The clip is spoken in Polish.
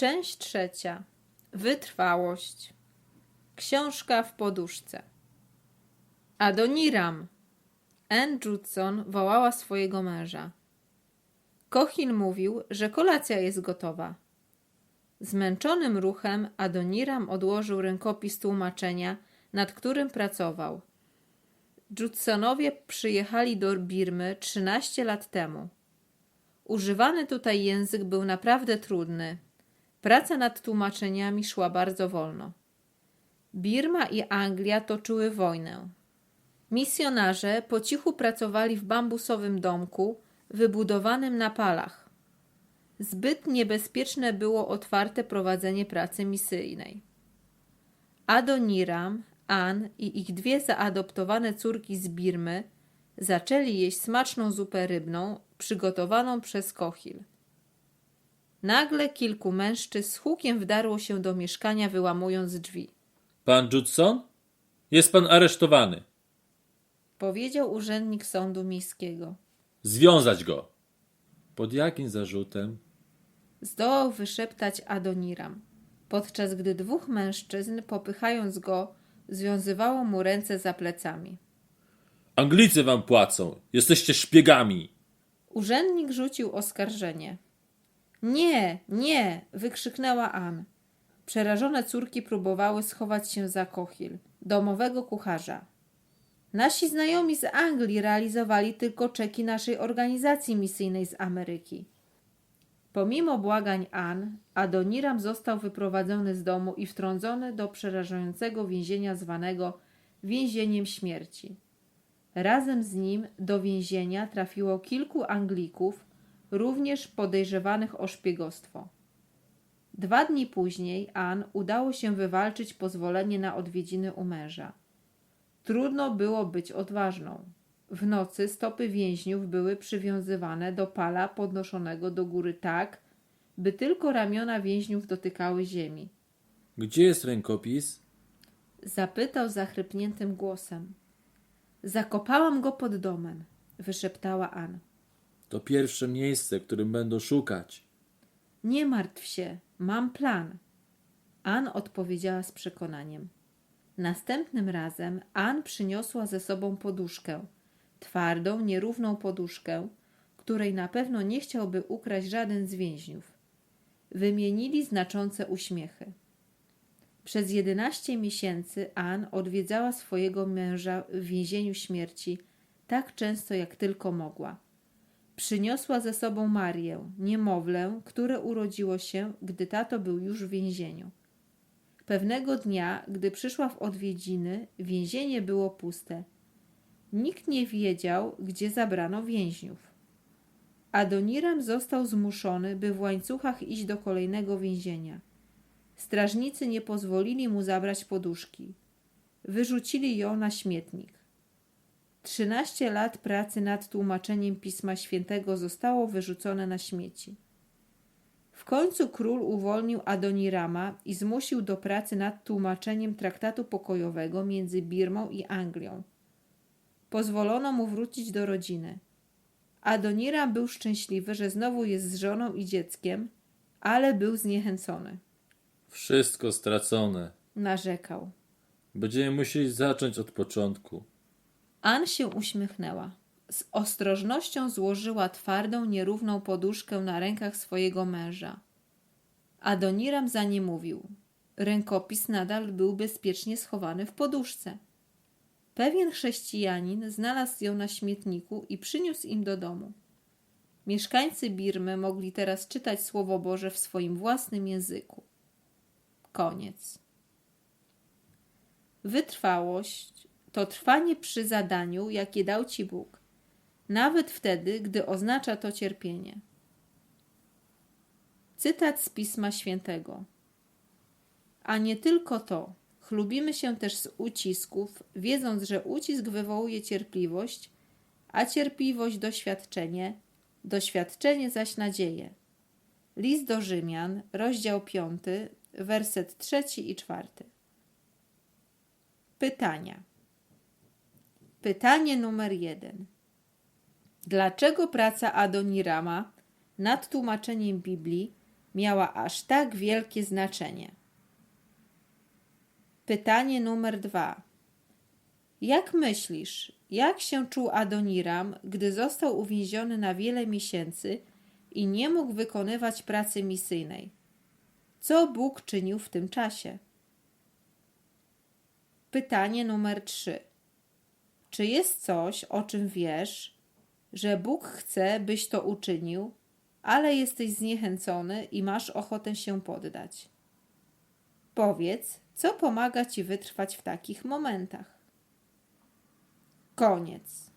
Część trzecia. Wytrwałość. Książka w poduszce. Adoniram. Ann Judson wołała swojego męża. Kochil mówił, że kolacja jest gotowa. Zmęczonym ruchem Adoniram odłożył rękopis tłumaczenia, nad którym pracował. Judsonowie przyjechali do Birmy 13 lat temu. Używany tutaj język był naprawdę trudny. Praca nad tłumaczeniami szła bardzo wolno. Birma i Anglia toczyły wojnę. Misjonarze po cichu pracowali w bambusowym domku wybudowanym na palach. Zbyt niebezpieczne było otwarte prowadzenie pracy misyjnej. Adoniram, An i ich dwie zaadoptowane córki z Birmy zaczęli jeść smaczną zupę rybną przygotowaną przez Kochil. Nagle kilku mężczyzn z hukiem wdarło się do mieszkania, wyłamując drzwi. Pan Judson? Jest pan aresztowany. Powiedział urzędnik sądu miejskiego. Związać go. Pod jakim zarzutem? Zdołał wyszeptać Adoniram, podczas gdy dwóch mężczyzn, popychając go, związywało mu ręce za plecami. Anglicy wam płacą. Jesteście szpiegami. Urzędnik rzucił oskarżenie. Nie, nie! wykrzyknęła Ann. Przerażone córki próbowały schować się za Kochil, domowego kucharza. Nasi znajomi z Anglii realizowali tylko czeki naszej organizacji misyjnej z Ameryki. Pomimo błagań Ann, Adoniram został wyprowadzony z domu i wtrącony do przerażającego więzienia zwanego więzieniem śmierci. Razem z nim do więzienia trafiło kilku Anglików, również podejrzewanych o szpiegostwo. Dwa dni później Ann udało się wywalczyć pozwolenie na odwiedziny u męża. Trudno było być odważną. W nocy stopy więźniów były przywiązywane do pala podnoszonego do góry tak, by tylko ramiona więźniów dotykały ziemi. Gdzie jest rękopis? Zapytał zachrypniętym głosem. Zakopałam go pod domem, wyszeptała Ann. To pierwsze miejsce, którym będą szukać. Nie martw się, mam plan. Ann odpowiedziała z przekonaniem. Następnym razem Ann przyniosła ze sobą poduszkę, twardą, nierówną poduszkę, której na pewno nie chciałby ukraść żaden z więźniów. Wymienili znaczące uśmiechy. Przez jedenaście miesięcy Ann odwiedzała swojego męża w więzieniu śmierci tak często jak tylko mogła. Przyniosła ze sobą Marię, niemowlę, które urodziło się, gdy tato był już w więzieniu. Pewnego dnia, gdy przyszła w odwiedziny, więzienie było puste. Nikt nie wiedział, gdzie zabrano więźniów. Adoniram został zmuszony, by w łańcuchach iść do kolejnego więzienia. Strażnicy nie pozwolili mu zabrać poduszki. Wyrzucili ją na śmietnik. Trzynaście lat pracy nad tłumaczeniem Pisma Świętego zostało wyrzucone na śmieci. W końcu król uwolnił Adonirama i zmusił do pracy nad tłumaczeniem traktatu pokojowego między Birmą i Anglią. Pozwolono mu wrócić do rodziny. Adoniram był szczęśliwy, że znowu jest z żoną i dzieckiem, ale był zniechęcony. Wszystko stracone. Narzekał. Będziemy musieli zacząć od początku. Ann się uśmiechnęła. Z ostrożnością złożyła twardą, nierówną poduszkę na rękach swojego męża. Adoniram za nie mówił. Rękopis nadal był bezpiecznie schowany w poduszce. Pewien chrześcijanin znalazł ją na śmietniku i przyniósł im do domu. Mieszkańcy Birmy mogli teraz czytać Słowo Boże w swoim własnym języku. Koniec. Wytrwałość to trwanie przy zadaniu, jakie dał ci Bóg, nawet wtedy, gdy oznacza to cierpienie. Cytat z Pisma Świętego. A nie tylko to. Chlubimy się też z ucisków, wiedząc, że ucisk wywołuje cierpliwość, a cierpliwość doświadczenie, doświadczenie zaś nadzieję. List do Rzymian, rozdział 5, werset trzeci i czwarty. Pytania. Pytanie numer jeden. Dlaczego praca Adonirama nad tłumaczeniem Biblii miała aż tak wielkie znaczenie. Pytanie numer dwa. Jak myślisz, jak się czuł Adoniram, gdy został uwięziony na wiele miesięcy i nie mógł wykonywać pracy misyjnej? Co Bóg czynił w tym czasie? Pytanie numer trzy. Czy jest coś, o czym wiesz, że Bóg chce, byś to uczynił, ale jesteś zniechęcony i masz ochotę się poddać? Powiedz, co pomaga ci wytrwać w takich momentach. Koniec.